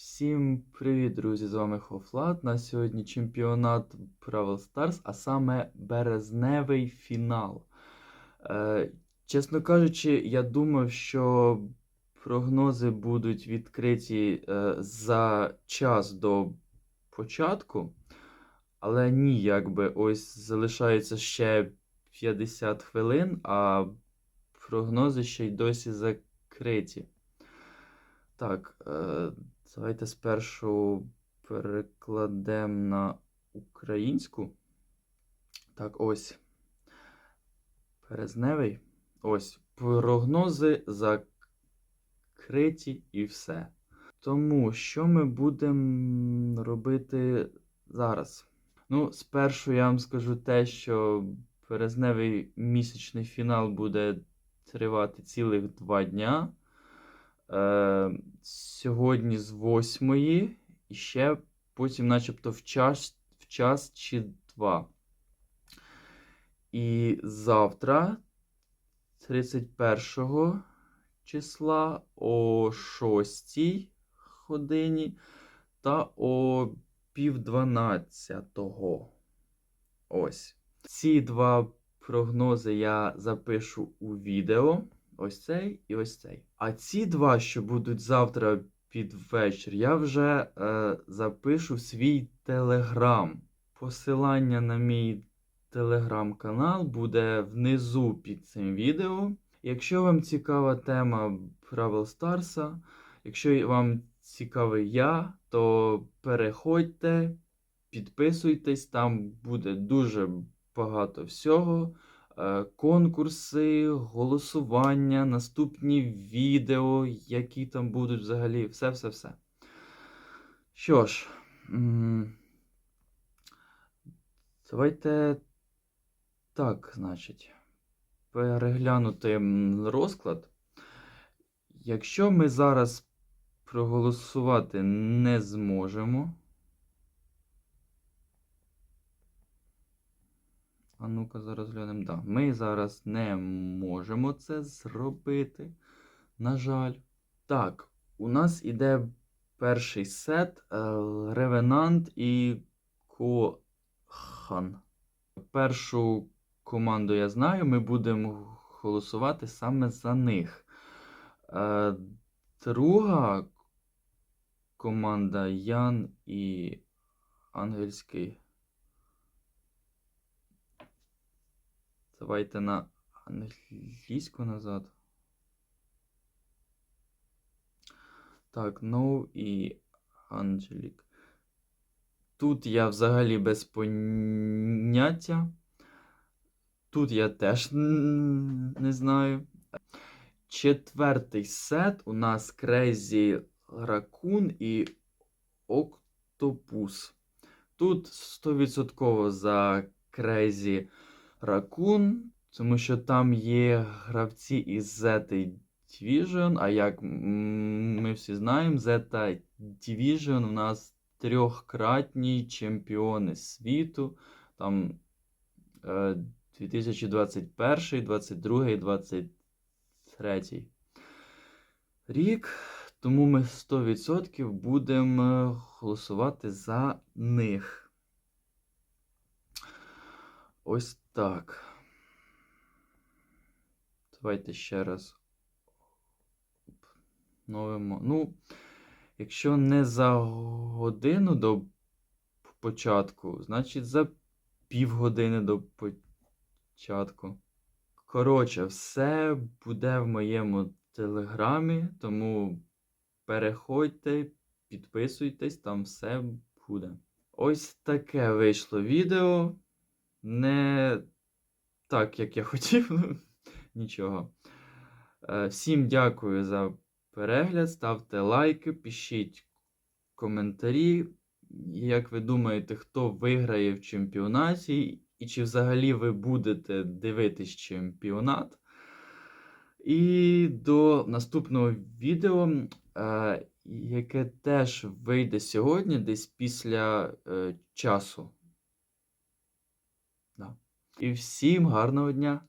Всім привіт, друзі! З вами Хофлат. На сьогодні чемпіонат Brawl Stars, а саме березневий фінал. Е, чесно кажучи, я думав, що прогнози будуть відкриті е, за час до початку, але ні, якби ось залишається ще 50 хвилин, а прогнози ще й досі закриті. Так, е, давайте спершу перекладемо на українську. Так, ось. Березневий. Ось. Прогнози закриті і все. Тому що ми будемо робити зараз? Ну, спершу я вам скажу те, що березневий місячний фінал буде тривати цілих два дня. Е, сьогодні з 8 і ще потім, начебто, в час, в час чи два. І завтра, 31 числа, о 6 годині та о пів 12. Ось. Ці два прогнози я запишу у відео. Ось цей і ось цей. А ці два, що будуть завтра під вечір, я вже е, запишу свій телеграм. Посилання на мій телеграм-канал буде внизу під цим відео. Якщо вам цікава тема Бравл Старса, якщо вам цікавий я, то переходьте, підписуйтесь, там буде дуже багато всього. Е, Конкурси, голосування, наступні відео, які там будуть взагалі, все-все-все. Що ж, давайте так, значить, переглянути розклад. Якщо ми зараз проголосувати не зможемо. А ну-ка, зараз глянемо. Да, ми зараз не можемо це зробити. На жаль. Так, у нас іде перший сет Ревенант і Кохан. Першу команду я знаю, ми будемо голосувати саме за них. Е, Друга команда Ян і Ангельський. Давайте на англійську назад. Так, No і Анджелік. Тут я взагалі без поняття. Тут я теж не знаю. Четвертий сет у нас Crazy Raccoon і Octopus. Тут 100% за Crazy Raccoon, тому що там є гравці із Z Division, а як ми всі знаємо, Z Division у нас трьохкратні чемпіони світу. Там е, 2021, 22, 23 рік. Тому ми 100% будемо голосувати за них. Ось так. Давайте ще раз новимо. Ну, якщо не за годину до початку, значить за півгодини до початку. Коротше, все буде в моєму телеграмі, тому переходьте, підписуйтесь, там все буде. Ось таке вийшло відео. Не так, як я хотів, ну нічого. Е, Всім дякую за перегляд. Ставте лайки, пишіть коментарі. Як ви думаєте, хто виграє в чемпіонаті, і чи взагалі ви будете дивитись чемпіонат? І до наступного відео, е, яке теж вийде сьогодні, десь після е, часу. Да. І всім гарного дня!